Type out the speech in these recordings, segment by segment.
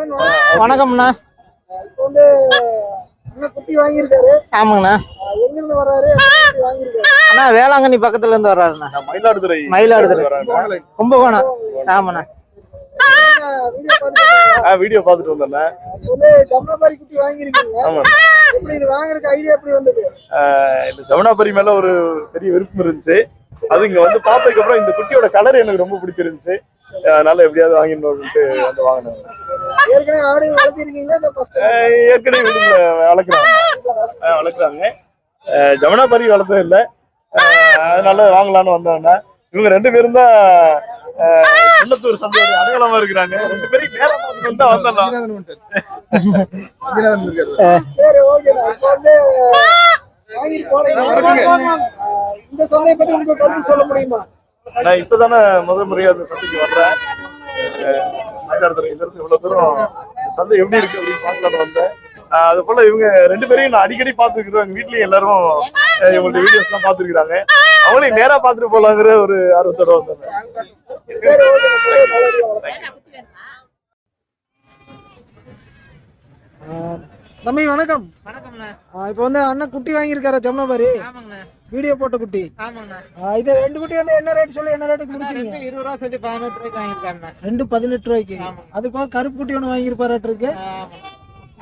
வணக்கம்ண்ணா. இப்போ வந்து அண்ணன் குட்டி வாங்கியிருக்காரு. ஆமாங்கண்ணா. அஹ் எங்க இருந்து வர்றாரு வாங்கியிருக்காரு? அண்ணா வேளாங்கண்ணி பக்கத்துல இருந்து வர்றாருண்ணா மயிலாடுதுறை மயிலாடுதுறை. கும்பகோணம். ஆமாண்ணா. வீடியோ பார்த்துட்டு வந்தேன். இப்போ வந்து ஜமுனாபாரி குட்டி வாங்கியிருக்கீங்க. ஆமா எப்படி இது வாங்குறதுக்கு ஐடியா எப்படி வந்தது? இந்த ஜமுனாபரி மேல ஒரு பெரிய விருப்பம் இருந்துச்சு. அது இங்க வந்து பார்த்ததுக்கு அப்புறம் இந்த குட்டியோட கலர் எனக்கு ரொம்ப பிடிச்சிருந்துச்சு. அதனால எப்படியாவது வாங்கிடணும்ட்டு வந்து வாங்கினேன். ஏற்கனவே ஆடு வளர்த்திருக்கீங்களா? ஏற்கனவே வீட்டுல வளர்க்குறாங்க. வளர்க்குறாங்க. ஆஹ் ஜமுனாபரி வளர்த்தது இல்லை. அதனால வாங்கலாம்னு வந்தாங்க இவங்க ரெண்டு பேரும் தான் உள்ளத்தூர் சந்தையோட அடையாளமா இருக்கிறாங்க. ரெண்டு பேரும் நேரா பார்த்துட்டு வந்தா வந்துடலாம் சரி ஓகேண்ணா இப்போ வந்து வாங்கிட்டு போறீங்க இந்த சந்தையை பத்தி உங்க கருத்து சொல்ல முடியுமா? நான் இப்பதானே முதல் முறையா அந்த சந்தைக்கு வர்றேன் அஹ் மயிலாடுதுறை இதுல இருந்து இவ்வளவு தூரம் சந்தை எப்படி இருக்கு அப்படின்னு பார்க்கலாம்னு வந்தேன். அது போல இவங்க ரெண்டு பேரையும் நான் அடிக்கடி பார்த்துருக்கிறேன். எங்க வீட்லயும் எல்லாரும் இவங்களோட வீடியோஸ் எல்லாம் பார்த்துருக்காங்க அவங்களையும் நேரா பார்த்துட்டு போலாங்கிற ஒரு ஆர்வத்தோட வந்தேன். தம்பி வணக்கம். இப்போ வந்து அண்ணன் குட்டி வாங்கியிருக்காரு ஜமுனாபாரி வீடியோ போட்ட குட்டி. இது ரெண்டு குட்டி வந்து என்ன ரேட் சொல்லி என்ன ரேட்டுக்கு முடிச்சீங்க ரெண்டு இருபது ரூபா சொல்லி பதினெட்டு ரூபாய்க்கு வாங்கியிருக்காருண்ணா ரெண்டு பதினெட்டு ரூபாய்க்கு. ஆமா. அது போக கருப்பு குட்டி ஒன்று வாங்கியிருப்பாராட்டு இருக்கு?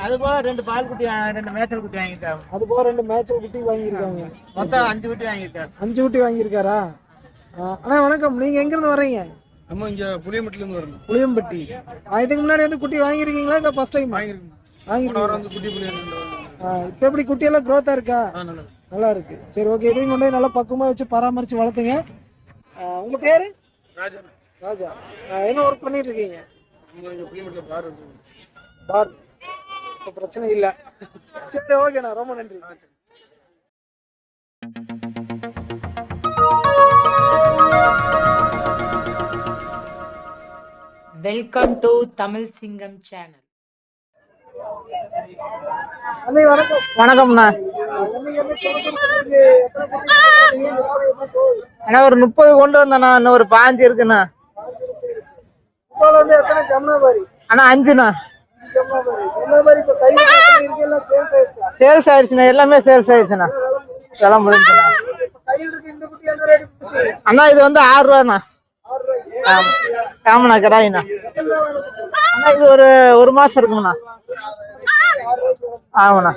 அது போக ரெண்டு பால் குட்டி ரெண்டு மேய்ச்சல் குட்டி வாங்கியிருக்காங்க. அது போக ரெண்டு மேட்ச் குட்டி வாங்கியிருக்காங்க. மொத்தம் அஞ்சு குட்டி வாங்கியிருக்காரு அஞ்சு குட்டி வாங்கியிருக்காரா? அண்ணா வணக்கம். நீங்க எங்க இருந்து வர்றீங்க? நம்ம இங்க புளியமட்டில இருந்து வரணும் புளியம்பட்டி இதுக்கு முன்னாடி வந்து குட்டி வாங்கியிருக்கீங்களா? இந்த ஃபர்ஸ்ட் டைம் வாங்கிருக்கோம் போன வாங்கிருக்கீங்க குட்டி புளியம் இப்போ எப்படி குட்டியெல்லாம் க்ரோத்தா இருக்கா? நல்லது நல்லா இருக்கு. சரி ஓகே இதையும் கொண்டு போய் நல்லா பக்குவமா வச்சு பராமரிச்சு வளர்த்துங்க. அஹ் உங்க பேரு? ராஜா. ராஜா. என்ன ஒர்க் பண்ணிட்டு இருக்கீங்க? பார் இப்போ பிரச்சனை இல்லை. சரி ஓகேண்ணா ரொம்ப நன்றி. வெல்கம் டு தமிழ் சிங்கம் சேனல் வணக்கம்ண்ணா? அண்ணா ஒரு முப்பது கொண்டு வந்தேண்ணா. இன்னும் ஒரு பாஞ்சு இருக்குண்ணா. அண்ணா அஞ்சுண்ணா. எல்லாம் சேல்ஸ் ஆயிடுச்சா சேல்ஸ் ஆயிடுச்சுண்ணா எல்லாமே சேல்ஸ் ஆயிடுச்சுண்ணா விலை முடிஞ்சுண்ணா. அண்ணா இது வந்து ஆறு ரூபாண்ணா ஆமாண்ணா கிடாயிண்ணா? அண்ணா இது ஒரு ஒரு மாசம் இருக்குங்கண்ணா. ஆமாண்ணா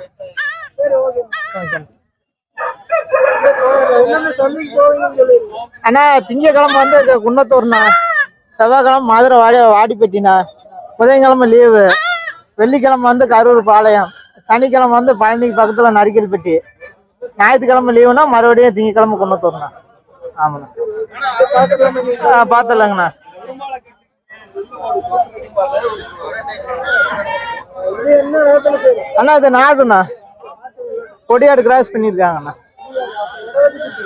அண்ணா திங்கக்கிழமை வந்து குன்னத்தூர்ண்ணா. செவ்வாய்க்கிழமை மதுரை வாடி வாடிப்பட்டிண்ணா. புதன்கிழமை லீவு. வெள்ளிக்கிழமை வந்து கரூர் பாளையம் சனிக்கிழமை வந்து பழனிக்கு பக்கத்தில் நரிக்கல்பட்டி. ஞாயிற்றுக்கிழமை லீவுனா மறுபடியும் திங்கக்கிழமை குன்னத்தூர்ண்ணா. ஆமாண்ணா. ஆ பார்த்துடலாங்கண்ணா இது என்ன ரேட்டில் செய்யுது அண்ணா இது நாடுண்ணா. கொடியாடு கிராஸ் பண்ணியிருக்காங்கண்ணா.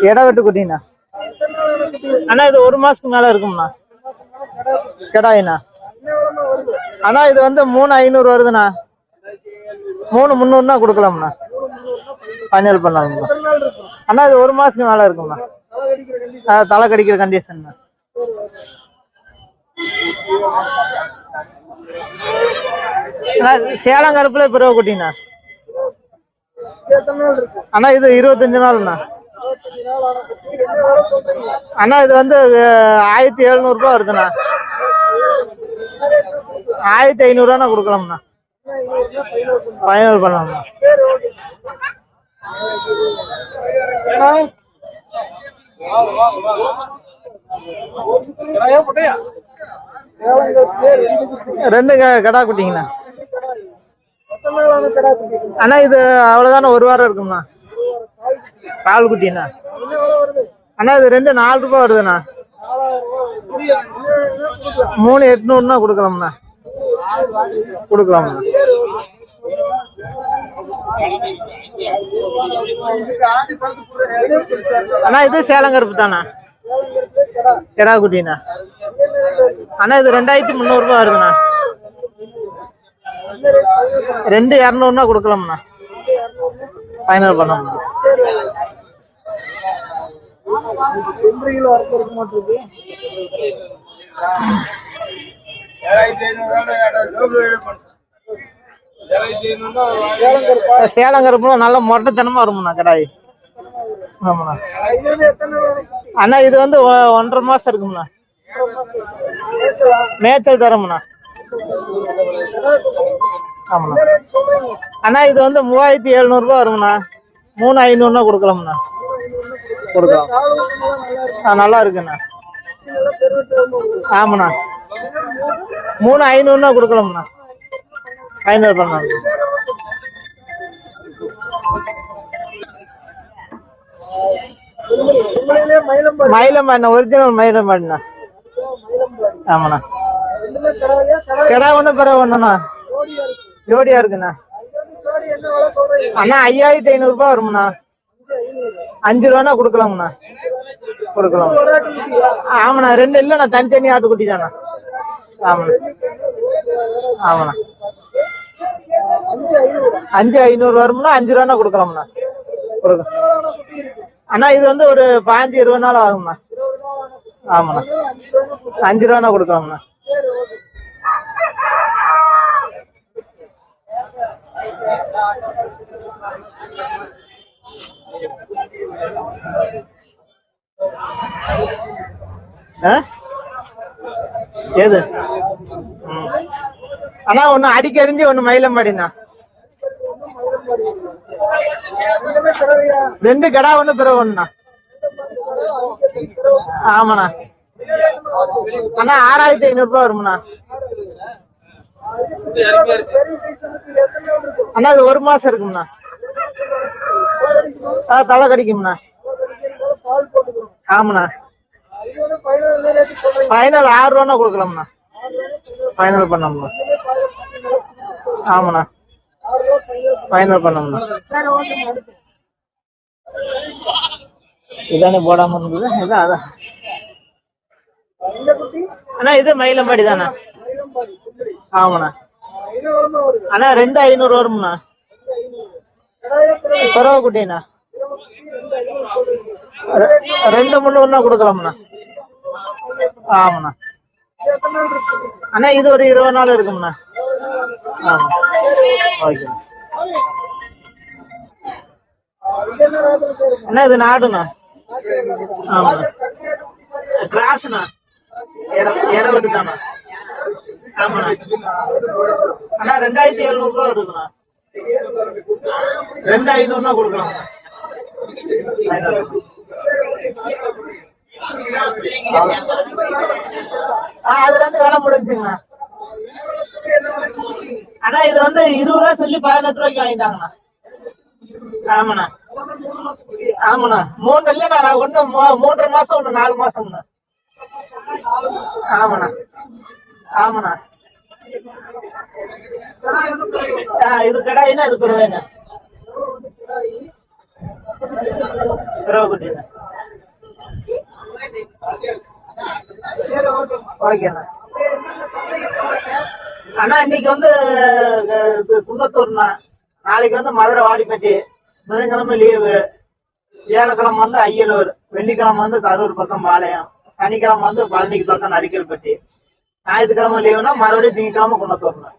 இடவெட்டு குட்டிண்ணா. அண்ணா இது ஒரு மாசத்துக்கு மேல இருக்கும்ண்ணா. கெடாயிண்ணா. கிடாயிண்ணா அண்ணா இது வந்து மூணு ஐநூறு வருதுண்ணா. மூணு முந்நூறுனா கொடுக்கலாம்ண்ணா. ஃபைனல் பண்ணலாம்ண்ணா. அண்ணா இது ஒரு மாசத்துக்கு மேல இருக்கும்ண்ணா. தலை கடிக்கிற கண்டிஷன் கண்டிஷன்ண்ணா சேலம் கருப்புல பிறகு குட்டிண்ணா அண்ணா இது இருபத்தஞ்சு நாள்ண்ணா. அண்ணா இது வந்து ஆயிரத்தி எழுநூறு ரூபா வருதுண்ணா. ஆயிரத்தி ஐநூறுரூவாண்ணா கொடுக்கலாம்ண்ணா. ஃபைனல் பண்ணலாம்ண்ணா. Wow. பேர் ரெண்டு க- கடா குட்டிங்கண்ணா. அண்ணா இது அவ்வளோதானே ஒரு வாரம் இருக்கும்ண்ணா. பால் குட்டிண்ணா. அண்ணா இது ரெண்டு நாலு ரூபாய் வருதுண்ணா. மூணு எட்நூறுனா கொடுக்கலாம்ண்ணா. கொடுக்கலாம்ண்ணா. அண்ணா இது சேலங்கருப்பு தாண்ணா. கடா கிடா குட்டிண்ணா அண்ணா இது ரெண்டாயிரத்தி முந்நூறுபா வருதுண்ணா. ரெண்டு இரநூறுனா கொடுக்கலாம்ண்ணா. ஃபைனல் ஓகே சென்ட்ரியில் இருக்க மாட்டிருக்கு கருப்புல நல்ல மொட்டைத்தனமா வரும்ண்ணா கடாய். ஆமாண்ணா. அண்ணா இது வந்து ஒன்றரை மாசம் இருக்கும்ண்ணா. மேய்ச்சலா? தரமுண்ணா. ஆமாண்ணா. அண்ணா இது வந்து மூவாயிரத்தி எழுநூறுபா வரும்ண்ணா மூணு ஐநூறுனா கொடுக்கலாம்ண்ணா. கொடுக்கலாம். ஆ நல்லா இருக்குண்ணா. ஆமாண்ணா. மூணு ஐநூறுனா கொடுக்கலாம்ண்ணா. ஐநூறு பண்ணலாம். மயிலம்பாடி மயிலம்பாடிண்ணா ஒரிஜினல் மயிலம்பாடிண்ணா ஆமாண்ணா. ரெண்டுமே கடவையா கடை கிடா ஒன்றுண்ணா ஜோடியா இருக்குண்ணா. அண்ணா ஐயாயிரத்தி ஐநூறுபா வரும்ண்ணா. அஞ்சு அஞ்சு ரூபானா கொடுக்கலாம்ண்ணா. கொடுக்கலாம். ஆமாண்ணா ரெண்டு இல்லைண்ணா தனித்தனி ஆட்டுக்குட்டி தானா ஆமாண்ணா. ஆமாண்ணா. அஞ்சு ஐநூறு அஞ்சு வரும்னா அஞ்சு ரூபானா கொடுக்கலாம்ண்ணா. கொடுக்க அண்ணா இது வந்து ஒரு பாஞ்சு இருபது நாள் ஆகும்ண்ணா. ஆமாண்ணா. அஞ்சு ரூபாண்ணா கொடுக்கலாம்ண்ணா. ஆ? ஏது? ம். அண்ணா ஒன்று அடிக்கறிஞ்சு ஒன்னு மயிலம்பாடிண்ணா. ரெண்டு கடா ஒண்ணு பிற ஒன்றுண்ணா ஆமாண்ணா. அண்ணா ஆறாயிரத்தி ஐநூறுபா வரும்ண்ணா. அண்ணா இது ஒரு மாசம் இருக்கும்ண்ணா. ஆ தலை கடிக்கும்ண்ணா. ஆமாண்ணா. ஃபைனல் ஆறு ரூபாண்ணா கொடுக்கலாம்ண்ணா. ஃபைனல் பண்ணோம்ண்ணா. ஆமாண்ணா. ஃபைனல் அடுத்து இதானே போடாம இருந்தது? இதான் அதான் அண்ணா இது மயிலம்பாடி தானே? ஆமாண்ணா. அண்ணா ரெண்டு ஐநூறு வரும்ண்ணா. பரவ குட்டிண்ணா. ரெண்டு முந்நூறுனா கொடுக்கலாம்ண்ணா. ஆமாண்ணா. அண்ணா இது ஒரு இருபது நாள் இருக்கும்ண்ணா. ஆமா என்ன அண்ணா இது நாடுண்ணா? ஆமாண்ணா கிராஸ்ண்ணா. இடம் விட்டுதாண்ணா. ஆமாண்ணா. அண்ணா ரெண்டாயிரத்தி எழுநூறுபா வருதுண்ணா. ரெண்டு ஐநூறுனா கொடுக்கலாம் ஆ இருந்து வேலை முடிஞ்சுங்கண்ணா. அண்ணா இது வந்து இருபது ரூபா சொல்லி பதினெட்டு ரூபாய்க்கு வாங்கிட்டாங்கண்ணா. ஆமாண்ணா. ஆமாண்ணா. மூணு இல்லைண்ணா நான் ஒண்ணு மூ- மூன்றரை மாசம் ஒண்ணு நாலு மாசம்ண்ணா. ஆமாண்ணா. ஆமாண்ணா. இது கடாயினா இது ஓகே ஓகேண்ணா. அண்ணா இன்னைக்கு வந்து குன்னத்தூர்ண்ணா நாளைக்கு வந்து மதுரை வாடிப்பட்டி புதன்கிழமை லீவு. வியாழக்கிழமை வந்து அய்யலூர் வெள்ளிக்கிழமை வந்து கரூர் பக்கம் பாளையம் சனிக்கிழமை வந்து பழனிக்கு பக்கம் நரிக்கல்பட்டி. ஞாயிற்றுக்கிழமை லீவுனா மறுபடியும் திங்கக்கிழமை பண்ணலாம்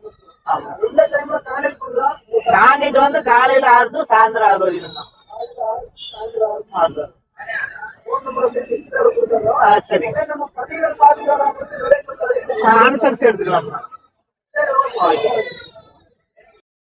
தாண்டிட்டு வந்து காலையில ஆறு to சாயந்தரம் ஆறு வரைக்கும் தான். சாயந்தரம் ஃபோன் நம்பர் அப்படியே டிஸ்பிளேல கொடுத்துறோம் ஆ சரி அனுசரிச்சு எடுத்துக்கலாம்ண்ணா. சரி ஓகே ஓகே